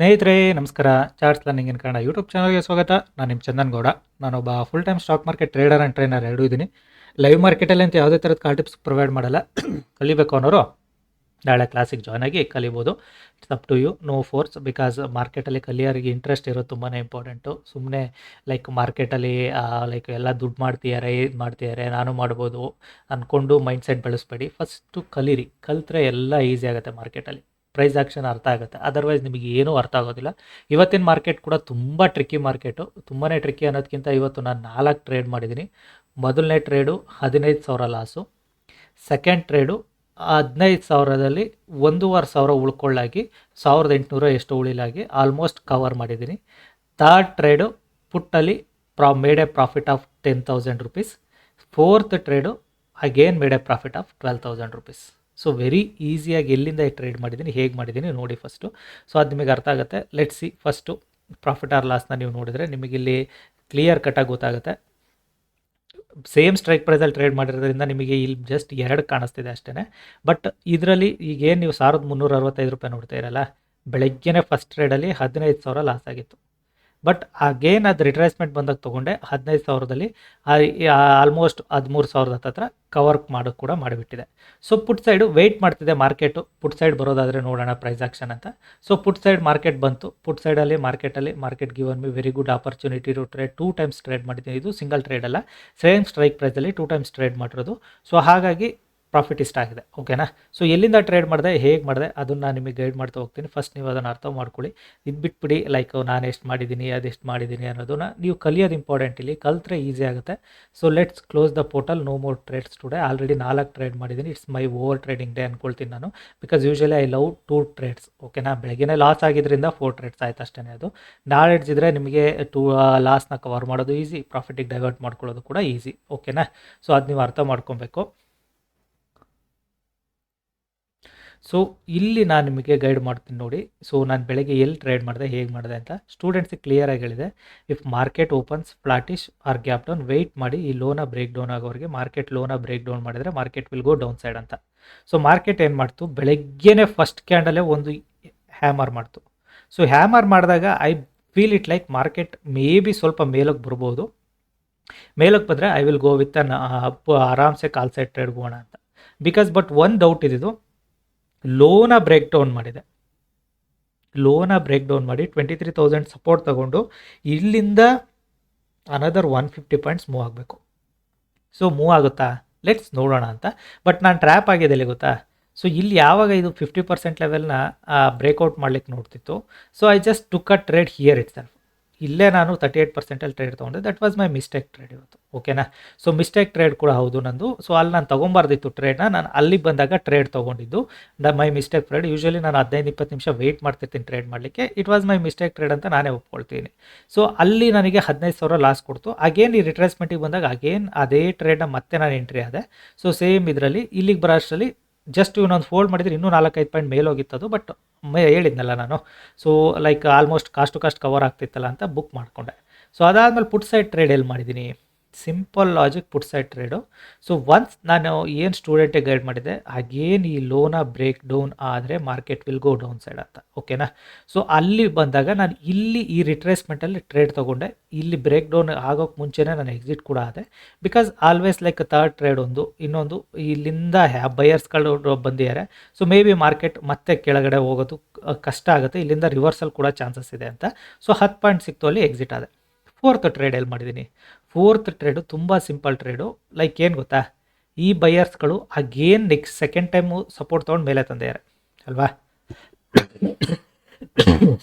ಸ್ನೇಹಿತರೆ, ನಮಸ್ಕಾರ. Charts learning in Kannada YouTube ಚಾನಲ್ಗೆ ಸ್ವಾಗತ. ನಾನು ನಿಮ್ಮ ಚಂದನ್ ಗೌಡ. ನಾನೊಬ್ಬ full time stock market trader and trainer ಎರಡೂ ಇದ್ದೀನಿ ಲೈವ್ ಮಾರ್ಕೆಟಲ್ಲಿ ಅಂತ ಯಾವುದೇ ಥರದ ಕಾಲ್ ಟಿಪ್ಸ್ ಪ್ರೊವೈಡ್ ಮಾಡಲ್ಲ. ಕಲಿಬೇಕು ಅನ್ನೋರು ನಾಳೆ ಕ್ಲಾಸಿಗೆ ಜಾಯ್ನ್ ಆಗಿ ಕಲಿಬೋದು. It's up to you no force because ಮಾರ್ಕೆಟಲ್ಲಿ ಕಲಿಯೋರಿಗೆ ಇಂಟ್ರೆಸ್ಟ್ ಇರೋದು ತುಂಬಾ ಇಂಪಾರ್ಟೆಂಟು ಸುಮ್ಮನೆ ಲೈಕ್ ಮಾರ್ಕೆಟಲ್ಲಿ ಲೈಕ್ ಎಲ್ಲ ದುಡ್ಡು ಮಾಡ್ತಿದ್ದಾರೆ ಇದು ಮಾಡ್ತಿದ್ದಾರೆ ನಾನು ಮಾಡ್ಬೋದು ಅಂದ್ಕೊಂಡು ಮೈಂಡ್ ಸೆಟ್ ಬೆಳೆಸ್ಬೇಡಿ. ಫಸ್ಟು ಕಲೀರಿ. ಕಲಿತ್ರೆ ಎಲ್ಲ ಈಸಿ ಆಗುತ್ತೆ ಮಾರ್ಕೆಟಲ್ಲಿ ಪ್ರೈಸ್ ಆಕ್ಷನ್ ಅರ್ಥ ಆಗುತ್ತೆ. ಅದರ್ವೈಸ್ ನಿಮಗೆ ಏನೂ ಅರ್ಥ ಆಗೋದಿಲ್ಲ. ಇವತ್ತಿನ ಮಾರ್ಕೆಟ್ ಕೂಡ ತುಂಬ ಟ್ರಿಕ್ಕಿ ಮಾರ್ಕೆಟು ತುಂಬಾ ಟ್ರಿಕ್ಕಿ ಅನ್ನೋದಕ್ಕಿಂತ ಇವತ್ತು ನಾನು ನಾಲ್ಕು ಟ್ರೇಡ್ ಮಾಡಿದ್ದೀನಿ. ಮೊದಲನೇ ಟ್ರೇಡು ಹದಿನೈದು ಸಾವಿರ ಲಾಸು ಸೆಕೆಂಡ್ ಟ್ರೇಡು ಹದಿನೈದು ಸಾವಿರದಲ್ಲಿ ಒಂದೂವರೆ ಸಾವಿರ ಉಳ್ಕೊಳ್ಳಾಗಿ ಸಾವಿರದ ಎಂಟುನೂರ ಎಷ್ಟು ಉಳಿಲಾಗಿ ಆಲ್ಮೋಸ್ಟ್ ಕವರ್ ಮಾಡಿದ್ದೀನಿ. ಥರ್ಡ್ ಟ್ರೇಡು ಪುಟ್ಟಲ್ಲಿ ಪ್ರಾ made a profit of ten thousand rupees fourth trade again made a profit of twelve thousand rupees so very ಈಸಿಯಾಗಿ ಎಲ್ಲಿಂದ ಟ್ರೇಡ್ ಮಾಡಿದ್ದೀನಿ, ಹೇಗೆ ಮಾಡಿದ್ದೀನಿ ನೋಡಿ ಫಸ್ಟು ಸೊ ಅದು ನಿಮಗೆ ಅರ್ಥ ಆಗುತ್ತೆ. Let see first profit or ಲಾಸ್ನ ನೀವು ನೋಡಿದರೆ ನಿಮಗೆ ಇಲ್ಲಿ ಕ್ಲಿಯರ್ ಕಟ್ಟಾಗಿ ಗೊತ್ತಾಗುತ್ತೆ. ಸೇಮ್ ಸ್ಟ್ರೈಕ್ ಪ್ರೈಸಲ್ಲಿ ಟ್ರೇಡ್ ಮಾಡಿರೋದ್ರಿಂದ ನಿಮಗೆ ಇಲ್ಲಿ ಜಸ್ಟ್ ಎರಡು ಕಾಣಿಸ್ತಿದೆ ಅಷ್ಟೇ ಬಟ್ ಇದರಲ್ಲಿ ಈಗೇನು ನೀವು ಸಾವಿರದ ಮುನ್ನೂರ ಅರವತ್ತೈದು ರೂಪಾಯಿ ನೋಡ್ತಾ ಇರಲ್ಲ, ಬೆಳಗ್ಗೆನೇ ಫಸ್ಟ್ ಟ್ರೇಡಲ್ಲಿ ಹದಿನೈದು ಸಾವಿರ ಲಾಸ್ ಆಗಿತ್ತು. ಬಟ್ ಅಗೇನ್ ಅದು ರಿಟ್ರೇಸ್ಮೆಂಟ್ ಬಂದಾಗ ತೊಗೊಂಡೆ ಹದಿನೈದು ಸಾವಿರದಲ್ಲಿ. ಆಲ್ಮೋಸ್ಟ್ ಹದಿಮೂರು ಸಾವಿರದ ಹತ್ತಿರ ಕವರ್ ಮಾಡೋದು ಕೂಡ ಮಾಡಿಬಿಟ್ಟಿದೆ. ಸೊ ಪುಟ್ ಸೈಡು ವೆಯ್ಟ್ ಮಾಡ್ತಿದೆ ಮಾರ್ಕೆಟು ಪುಟ್ ಸೈಡ್ ಬರೋದಾದರೆ ನೋಡೋಣ ಪ್ರೈಸ್ ಆಕ್ಷನ್ ಅಂತ. ಸೊ ಪುಟ್ ಸೈಡ್ ಮಾರ್ಕೆಟ್ ಬಂತು. ಪುಟ್ ಸೈಡಲ್ಲಿ ಮಾರ್ಕೆಟಲ್ಲಿ market given me very good opportunity to trade two times trade ಮಾಡಿದ್ದೀನಿ. ಇದು ಸಿಂಗಲ್ ಟ್ರೇಡ್ ಅಲ್ಲ. ಸೇಮ್ ಸ್ಟ್ರೈಕ್ ಪ್ರೈಸಲ್ಲಿ ಟೂ ಟೈಮ್ಸ್ ಟ್ರೇಡ್ ಮಾಡಿರೋದು. ಸೊ ಹಾಗಾಗಿ ಪ್ರಾಫಿಟ್ ಇಷ್ಟ ಆಗಿದೆ, ಓಕೆನಾ? ಸೊ ಎಲ್ಲಿಂದ ಟ್ರೇಡ್ ಮಾಡಿದೆ, ಹೇಗೆ ಮಾಡಿದೆ, ಅದನ್ನು ನಾನು ನಿಮಗೆ ಗೈಡ್ ಮಾಡ್ತಾ ಹೋಗ್ತೀನಿ. ಫಸ್ಟ್ ನೀವು ಅದನ್ನು ಅರ್ಥ ಮಾಡ್ಕೊಳ್ಳಿ. ಇದು ಬಿಟ್ಬಿಡಿ ಲೈಕ್ ನಾನು ಎಷ್ಟು ಮಾಡಿದ್ದೀನಿ ಅದೆಷ್ಟು ಮಾಡಿದ್ದೀನಿ ಅನ್ನೋದನ್ನ ನೀವು ಕಲಿಯೋದು ಇಂಪಾರ್ಟೆಂಟ್ ಇಲ್ಲಿ. ಕಲ್ತ್ರೆ ಈಸಿ ಆಗುತ್ತೆ. So let's close the portal no more trades today already ನಾಲ್ಕು ಟ್ರೇಡ್ ಮಾಡಿದ್ದೀನಿ it's my over trading day ಅಂದ್ಕೊಳ್ತೀನಿ ನಾನು. Because usually I love two trades ಓಕೆನಾ? ಬೆಳಗ್ಗೆನೇ ಲಾಸ್ ಆಗಿದ್ದರಿಂದ ಫೋರ್ ಟ್ರೇಡ್ಸ್ ಆಯ್ತು ಅಷ್ಟೇ ಅದು. ನಾಳೆಡ್ಸ್ ಇದ್ದರೆ ನಿಮಗೆ ಟೂ ಲಾಸ್ನ ಕವರ್ ಮಾಡೋದು ಈಸಿ ಪ್ರಾಫಿಟಿಗೆ ಡೈವರ್ಟ್ ಮಾಡ್ಕೊಳ್ಳೋದು ಕೂಡ ಈಸಿ ಓಕೆನಾ? ಸೊ ಅದು ನೀವು ಅರ್ಥ ಮಾಡ್ಕೊಬೇಕು. ಸೊ ಇಲ್ಲಿ ನಾನು ನಿಮಗೆ ಗೈಡ್ ಮಾಡ್ತೀನಿ ನೋಡಿ. ಸೊ ನಾನು ಬೆಳಗ್ಗೆ ಎಲ್ಲಿ ಟ್ರೇಡ್ ಮಾಡಿದೆ, ಹೇಗೆ ಮಾಡಿದೆ ಅಂತ ಸ್ಟೂಡೆಂಟ್ಸಿಗೆ ಕ್ಲಿಯರಾಗಿ ಹೇಳಿದೆ. If market opens flattish or gap down wait ಮಾಡಿ ಈ ಲೋನ ಬ್ರೇಕ್ ಡೌನ್ ಆಗೋರಿಗೆ ಮಾರ್ಕೆಟ್ ಲೋನ ಬ್ರೇಕ್ ಡೌನ್ ಮಾಡಿದರೆ market will go down side ಅಂತ. ಸೊ ಮಾರ್ಕೆಟ್ ಏನು ಮಾಡ್ತು? ಬೆಳಗ್ಗೆನೇ ಫಸ್ಟ್ ಕ್ಯಾಂಡಲೇ ಒಂದು ಹ್ಯಾಮರ್ ಮಾಡ್ತು. ಸೊ ಹ್ಯಾಮರ್ ಮಾಡಿದಾಗ I feel it like market may be ಸ್ವಲ್ಪ ಮೇಲಕ್ಕೆ ಬರ್ಬೋದು. ಮೇಲಕ್ಕೆ ಬಂದರೆ I will go with an up ಆರಾಮ್ಸೆ ಕಾಲ್ ಸೈಡ್ ಟ್ರೇಡ್ ಹೋಗೋಣ ಅಂತ. ಬಿಕಾಸ್ ಬಟ್ ಒಂದು ಡೌಟ್ ಇದ್ದಿದ್ದು ಲೋನ ಬ್ರೇಕ್ ಡೌನ್ ಮಾಡಿದೆ. ಲೋನ ಬ್ರೇಕ್ ಡೌನ್ ಮಾಡಿ ಟ್ವೆಂಟಿ ತ್ರೀ ತೌಸಂಡ್ ಸಪೋರ್ಟ್ ತಗೊಂಡು ಇಲ್ಲಿಂದ another one fifty points move ಆಗಬೇಕು. ಸೊ ಮೂವ್ ಆಗುತ್ತಾ? ಲೆಟ್ಸ್ ನೋಡೋಣ ಅಂತ. ಬಟ್ ನಾನು ಟ್ರ್ಯಾಪ್ ಆಗಿದೆ ಗೊತ್ತಾ? ಸೊ ಇಲ್ಲಿ ಯಾವಾಗ ಇದು ಫಿಫ್ಟಿ ಪರ್ಸೆಂಟ್ ಲೆವೆಲ್ನ ಬ್ರೇಕ್ಔಟ್ ಮಾಡ್ಲಿಕ್ಕೆ ನೋಡ್ತಿತ್ತು? So I just took a trade here itself ಇಲ್ಲೇ ನಾನು ತರ್ಟಿ ಏಯ್ಟ್ ಪರ್ಸೆಂಟಲ್ಲಿ ಟ್ರೇಡ್ ತೊಗೊಂಡೆ. That was my mistake trade ಇವತ್ತು. ಓಕೆನಾ ಸೊ ಮಿಸ್ಟೇಕ್ ಟ್ರೇಡ್ ಕೂಡ ಹೌದು ನಂದು. ಸೊ ಅಲ್ಲಿ ನಾನು ತೊಗೊಬಾರ್ದಿತ್ತು ಟ್ರೇಡ್ನ ನಾನು ಅಲ್ಲಿಗೆ ಬಂದಾಗ ಟ್ರೇಡ್ ತೊಗೊಂಡಿದ್ದು. The my mistake trade usually ನಾನು ಹದಿನೈದು, ಇಪ್ಪತ್ತು ನಿಮಿಷ ವೇಟ್ ಮಾಡ್ತಿರ್ತೀನಿ ಟ್ರೇಡ್ ಮಾಡಲಿಕ್ಕೆ. It was my mistake trade ಅಂತ ನಾನೇ ಒಪ್ಕೊಳ್ತೀನಿ. ಸೊ ಅಲ್ಲಿ ನನಗೆ ಹದಿನೈದು ಸಾವಿರ ಲಾಸ್ ಕೊಡ್ತು. ಅಗೇನ್ ಈ ರಿಟ್ರೇಸ್ಮೆಂಟಿಗೆ ಬಂದಾಗ ಅಗೇನ್ ಅದೇ ಟ್ರೇಡ್ನ ಮತ್ತೆ ನಾನು ಎಂಟ್ರಿ ಆದೆ. ಸೊ ಸೇಮ್ ಇದರಲ್ಲಿ, ಇಲ್ಲಿಗೆ ಬರೋ ಅಷ್ಟರಲ್ಲಿ ಜಸ್ಟ್ ಇವನೊಂದು ಫೋಲ್ಡ್ ಮಾಡಿದರೆ ಇನ್ನೂ ನಾಲ್ಕೈದು ಪಾಯಿಂಟ್ ಮೇಲೆ ಅದು ಬಟ್ ಮೇ ಹೇಳಿದ್ನಲ್ಲ ನಾನು. So like almost cost to cost cover ಆಗ್ತಿತ್ತಲ್ಲ ಅಂತ ಬುಕ್ ಮಾಡಿಕೊಂಡೆ. ಸೊ ಅದಾದಮೇಲೆ ಪುಟ್ ಸೈಡ್ ಟ್ರೇಡ್ ಎಲ್ಲಿ ಮಾಡಿದ್ದೀನಿ? Simple logic put side trade. So once ನಾನು ಏನು ಸ್ಟೂಡೆಂಟಿಗೆ ಗೈಡ್ ಮಾಡಿದೆ, ಹಾಗೇನು ಈ ಲೋನ ಬ್ರೇಕ್ ಡೌನ್ ಆದರೆ market will go down side ಅಂತ ಓಕೆನಾ ಸೊ ಅಲ್ಲಿ ಬಂದಾಗ ನಾನು ಇಲ್ಲಿ ಈ ರಿಟ್ರೇಸ್ಮೆಂಟಲ್ಲಿ ಟ್ರೇಡ್ ತೊಗೊಂಡೆ. ಇಲ್ಲಿ ಬ್ರೇಕ್ ಡೌನ್ ಆಗೋಕ್ಕೆ ಮುಂಚೆನೇ ನಾನು ಎಕ್ಸಿಟ್ ಕೂಡ ಆದೆ. Because always like third trade ಒಂದು, ಇನ್ನೊಂದು ಇಲ್ಲಿಂದ ಬಯರ್ಸ್ಗಳು ಬಂದಿದ್ದಾರೆ. ಸೊ ಮೇ ಬಿ ಮಾರ್ಕೆಟ್ ಮತ್ತೆ ಕೆಳಗಡೆ ಹೋಗೋದು ಕಷ್ಟ ಆಗುತ್ತೆ. ಇಲ್ಲಿಂದ ರಿವರ್ಸಲ್ ಕೂಡ ಚಾನ್ಸಸ್ ಇದೆ ಅಂತ. ಸೊ ಹತ್ತು ಪಾಯಿಂಟ್ ಸಿಕ್ತು ಅಲ್ಲಿ ಎಕ್ಸಿಟ್ ಆದೆ. ಫೋರ್ತ್ ಟ್ರೇಡ್ ಎಲ್ಲಿ ಮಾಡಿದ್ದೀನಿ? ಫೋರ್ತ್ ಟ್ರೇಡು ತುಂಬ ಸಿಂಪಲ್ ಟ್ರೇಡು. ಲೈಕ್ ಏನು ಗೊತ್ತಾ? ಈ ಬಯರ್ಸ್ಗಳು again next second time support ತೊಗೊಂಡು ಮೇಲೆ ತಂದಿದ್ದಾರೆ. ಅಲ್ವಾ?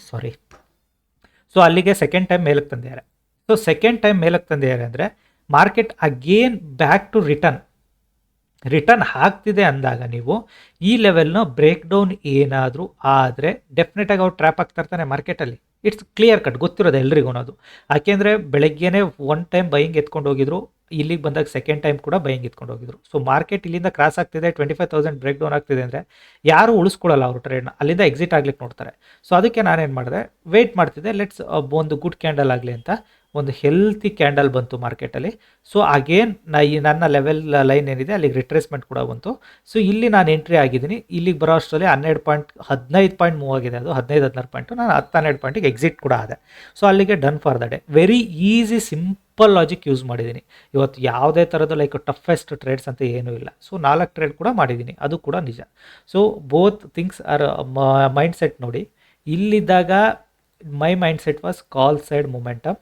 ಸಾರಿ. ಸೊ ಅಲ್ಲಿಗೆ ಸೆಕೆಂಡ್ ಟೈಮ್ ಮೇಲಕ್ಕೆ ತಂದಿದ್ದಾರೆ. ಸೊ ಸೆಕೆಂಡ್ ಟೈಮ್ ಮೇಲಕ್ಕೆ ತಂದಿದ್ದಾರೆ ಅಂದರೆ market again back to return. Return ಹಾಕ್ತಿದೆ ಅಂದಾಗ ನೀವು ಈ ಲೆವೆಲ್ನ ಬ್ರೇಕ್ ಡೌನ್ ಏನಾದರೂ ಆದರೆ ಡೆಫಿನೆಟಾಗಿ ಅವ್ರು ಟ್ರ್ಯಾಪ್ ಆಗ್ತಾ ಇರ್ತಾನೆ ಮಾರ್ಕೆಟಲ್ಲಿ. ಇಟ್ಸ್ ಕ್ಲಿಯರ್ ಕಟ್ ಗೊತ್ತಿರೋದು ಎಲ್ರಿಗೂ ಅನ್ನೋದು. ಯಾಕೆಂದರೆ ಬೆಳಗ್ಗೆನೇ ಒನ್ ಟೈಮ್ ಬೈಯಿಂಗ್ ಎತ್ಕೊಂಡು ಹೋಗಿದ್ರು, ಇಲ್ಲಿಗೆ ಬಂದಾಗ ಸೆಕೆಂಡ್ ಟೈಮ್ ಕೂಡ ಬೈಯಿಂಗ್ ಎತ್ಕೊಂಡು ಹೋಗಿದ್ರು. ಸೊ ಮಾರ್ಕೆಟ್ ಇಲ್ಲಿಂದ ಕ್ರಾಸ್ ಆಗ್ತಿದೆ twenty five thousand break down ಆಗ್ತಿದೆ ಅಂದರೆ ಯಾರು ಉಳಿಸ್ಕೊಳ್ಳಲ್ಲ ಅವರು ಟ್ರೇಡ್ನ ಅಲ್ಲಿಂದ ಎಕ್ಸಿಟ್ ಆಗ್ಲಿಕ್ಕೆ ನೋಡ್ತಾರೆ. ಸೊ ಅದಕ್ಕೆ ನಾನೇನು ಮಾಡಿದೆ ವೆಯ್ಟ್ ಮಾಡ್ತಿದ್ದೆ ಲೆಟ್ಸ್ ಒಂದು ಗುಡ್ ಕ್ಯಾಂಡಲ್ ಆಗಲಿ ಅಂತ ಒಂದು ಹೆಲ್ತಿ ಕ್ಯಾಂಡಲ್ ಬಂತು ಮಾರ್ಕೆಟಲ್ಲಿ ಸೊ ಅಗೇನ್ ನಾ ಈ ನನ್ನ ಲೆವೆಲ್ ಲೈನ್ ಏನಿದೆ, ಅಲ್ಲಿಗೆ ರಿಟ್ರೇಸ್ಮೆಂಟ್ ಕೂಡ ಬಂತು. ಸೊ ಇಲ್ಲಿ ನಾನು ಎಂಟ್ರಿ ಆಗಿದ್ದೀನಿ. ಇಲ್ಲಿಗೆ ಬರೋ ಅಷ್ಟರಲ್ಲಿ ಹನ್ನೆರಡು ಪಾಯಿಂಟ್ ಹದಿನೈದು ಪಾಯಿಂಟ್ ಮೂವ್ ಆಗಿದೆ ಅದು. ಹದಿನೈದು, ಹದಿನಾರು ಪಾಯಿಂಟು ನಾನು ಹತ್ತು, ಹನ್ನೆರಡು ಪಾಯಿಂಟಿಗೆ ಎಕ್ಸಿಟ್ ಕೂಡ ಆದೆ. ಸೊ ಅಲ್ಲಿಗೆ done for the day very easy simple logic use ಮಾಡಿದ್ದೀನಿ. ಇವತ್ತು ಯಾವುದೇ ಥರದ ಲೈಕ್ ಟಫೆಸ್ಟ್ ಟ್ರೇಡ್ಸ್ ಅಂತ ಏನೂ ಇಲ್ಲ. ಸೊ ನಾಲ್ಕು ಟ್ರೇಡ್ ಕೂಡ ಮಾಡಿದ್ದೀನಿ. ಅದು ಕೂಡ ನಿಜ. So both things are mind set ನೋಡಿ. ಇಲ್ಲಿದ್ದಾಗ my mind set was call side momentum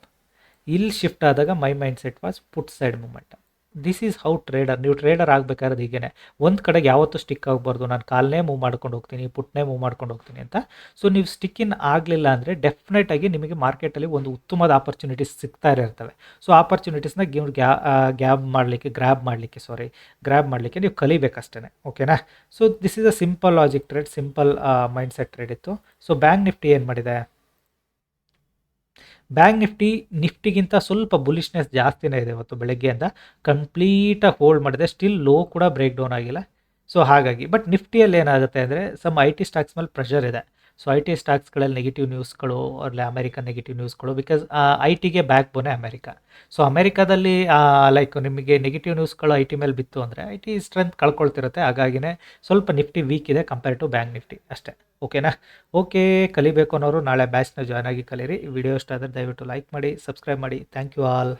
ಇಲ್ಲಿ ಶಿಫ್ಟ್ ಆದಾಗ my mind set was put side moment this is how trader ನೀವು ಟ್ರೇಡರ್ ಆಗಬೇಕಾದ್ರೆ ಹೀಗೇನೆ. ಒಂದು ಕಡೆಗೆ ಯಾವತ್ತೂ ಸ್ಟಿಕ್ ಆಗಬಾರ್ದು. ನಾನು ಕಾಲ್ನೇ ಮೂವ್ ಮಾಡ್ಕೊಂಡು ಹೋಗ್ತೀನಿ ಪುಟ್ನೇ ಮೂವ್ ಮಾಡ್ಕೊಂಡು ಹೋಗ್ತೀನಿ ಅಂತ. ಸೊ ನೀವು ಸ್ಟಿಕ್ ಇನ್ ಆಗಲಿಲ್ಲ ಅಂದರೆ ಡೆಫಿನೆಟ್ ಆಗಿ ನಿಮಗೆ ಮಾರ್ಕೆಟಲ್ಲಿ ಒಂದು ಉತ್ತಮವಾದ ಆಪರ್ಚುನಿಟೀಸ್ ಸಿಗ್ತಾ ಇರ್ತವೆ. ಸೊ ಆಪರ್ಚುನಿಟೀಸ್ನ ಗಿವ್ ಗ್ಯಾ ಗ್ಯಾಬ್ ಮಾಡಲಿಕ್ಕೆ ಗ್ರ್ಯಾಬ್ ಮಾಡಲಿಕ್ಕೆ ಸಾರಿ ಗ್ರ್ಯಾಬ್ ಮಾಡಲಿಕ್ಕೆ ನೀವು ಕಲಿಬೇಕಷ್ಟೇ ಓಕೆನಾ so this is a simple logic trade simple mind set trade ಇತ್ತು. ಸೊ ಬ್ಯಾಂಕ್ ನಿಫ್ಟಿ ಏನು ಮಾಡಿದೆ? ಬ್ಯಾಂಕ್ ನಿಫ್ಟಿ, ನಿಫ್ಟಿಗಿಂತ ಸ್ವಲ್ಪ ಬುಲಿಷ್ನೆಸ್ ಜಾಸ್ತಿನೇ ಇದೆ ಇವತ್ತು ಬೆಳಗ್ಗೆಯಿಂದ. ಕಂಪ್ಲೀಟಾಗಿ ಹೋಲ್ಡ್ ಮಾಡಿದೆ. ಸ್ಟಿಲ್ ಲೋ ಕೂಡ ಬ್ರೇಕ್ ಡೌನ್ ಆಗಿಲ್ಲ. ಸೊ ಹಾಗಾಗಿ ಬಟ್ ನಿಫ್ಟಿಯಲ್ಲಿ ಏನಾಗುತ್ತೆ ಅಂದರೆ ಸಮ್ ಐ ಟಿ ಸ್ಟಾಕ್ಸ್ ಮೇಲೆ ಪ್ರೆಷರ್ ಇದೆ. ಸೊ ಐ ಟಿ ಸ್ಟಾಕ್ಸ್ಗಳಲ್ಲಿ ನೆಗೆಟಿವ್ ನ್ಯೂಸ್ಗಳು ಅಲ್ಲಿ ಅಮೆರಿಕ ನೆಗೆಟಿವ್ ನ್ಯೂಸ್ಗಳು ಬಿಕಾಸ್ ಐ ಟಿಗೆ ಬ್ಯಾಕ್ ಬೋನೆ ಅಮೆರಿಕ ಸೊ ಅಮೆರಿಕಾದಲ್ಲಿ ಲೈಕ್ ನಿಮಗೆ ನೆಗೆಟಿವ್ ನ್ಯೂಸ್ಗಳು ಐ ಟಿ ಮೇಲೆ ಬಿತ್ತು ಅಂದರೆ ಐ ಟಿ ಸ್ಟ್ರೆಂತ್ ಕಳ್ಕೊಳ್ತಿರುತ್ತೆ ಹಾಗಾಗಿನೇ ಸ್ವಲ್ಪ ನಿಫ್ಟಿ ವೀಕ್ ಇದೆ ಕಂಪೇರ್ ಟು ಬ್ಯಾಂಕ್ ನಿಫ್ಟಿ ಅಷ್ಟೇ ಓಕೆನಾ ಓಕೆ ಕಲಿಬೇಕು ಅನ್ನೋರು ನಾಳೆ ಬ್ಯಾಚ್ನ ಜಾಯ್ನ್ ಆಗಿ ಕಲೀರಿ ವಿಡಿಯೋ ಇಷ್ಟ ಆದರೆ ದಯವಿಟ್ಟು ಲೈಕ್ ಮಾಡಿ ಸಬ್ಸ್ಕ್ರೈಬ್ ಮಾಡಿ. Thank you all